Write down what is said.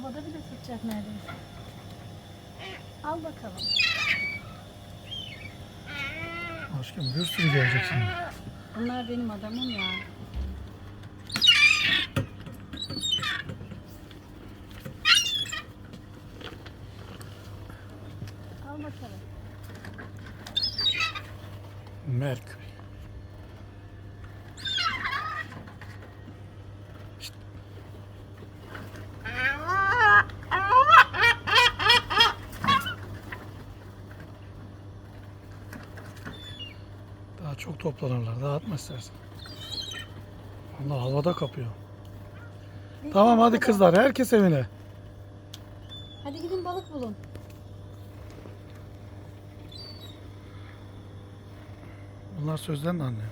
Havada bile tutacak neredeyse. Al bakalım. Aşkım bir sürü gelecek şimdi. Bunlar benim adamım ya. Al bakalım. Merkür. Daha çok toplanırlar. Dağıtma istersen. Allah havada kapıyor. Tamam hadi kızlar herkes evine. Hadi gidin balık bulun. Bunlar sözden de anlıyor.